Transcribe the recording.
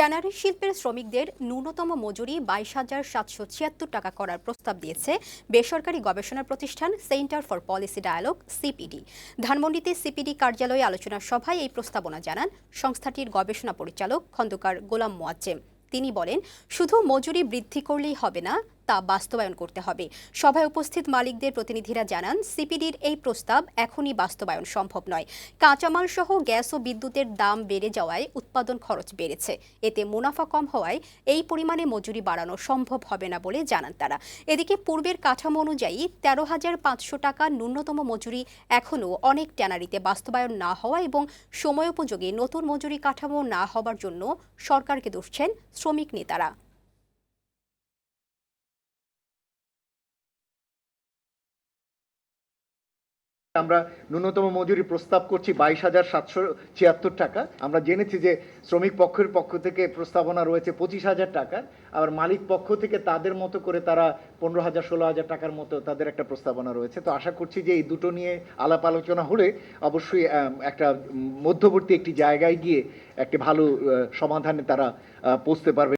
Tannery শিল্পের শ্রমিকদের ন্যূনতম মজুরি বাইশ হাজার সাতশো ছিয়াত্তর টাকা করার প্রস্তাব দিয়েছে বেসরকারি গবেষণা প্রতিষ্ঠান Centre for Policy Dialogue, CPD. ধানমন্ডিতে সিপিডি কার্যালয়ে আলোচনা সভায় এই প্রস্তাবনা জানান সংস্থাটির গবেষণা পরিচালক খন্দকার গোলাম মোয়াজ্জেম। তিনি বলেন, শুধু মজুরি বৃদ্ধি করলেই হবে না তা বাস্তবায়ন করতে হবে। সভায় উপস্থিত মালিকদের প্রতিনিধিরা জানান, সিপিডির এই প্রস্তাব এখনই বাস্তবায়ন সম্ভব নয়। কাঁচামাল সহ গ্যাস ও বিদ্যুতের দাম বেড়ে যাওয়ায় উৎপাদন খরচ বেড়েছে। এতে মুনাফা কম হওয়ায় এই পরিমাণে মজুরি বাড়ানো সম্ভব হবে না বলে জানান তারা। এদিকে পূর্বের কাঠামো অনুযায়ী তেরো হাজার পাঁচশো টাকা ন্যূনতম মজুরি এখনও অনেক ট্যানারিতে বাস্তবায়ন না হওয়া এবং সময়োপযোগী নতুন মজুরি কাঠামো না হবার জন্য সরকারকে দুষছেন শ্রমিক নেতারা। আমরা ন্যূনতম মজুরি প্রস্তাব করছি বাইশ হাজার সাতশো ছিয়াত্তর টাকা। আমরা জেনেছি যে শ্রমিক পক্ষের পক্ষ থেকে প্রস্তাবনা রয়েছে পঁচিশ হাজার টাকার। আবার মালিক পক্ষ থেকে তাদের মতো করে তারা পনেরো হাজার, ষোলো হাজার টাকার মতো তাদের একটা প্রস্তাবনা রয়েছে। তো আশা করছি যে এই দুটো নিয়ে আলাপ আলোচনা হলে অবশ্যই একটা মধ্যবর্তী একটি জায়গায় গিয়ে একটি ভালো সমাধানে তারা পৌঁছতে পারবে।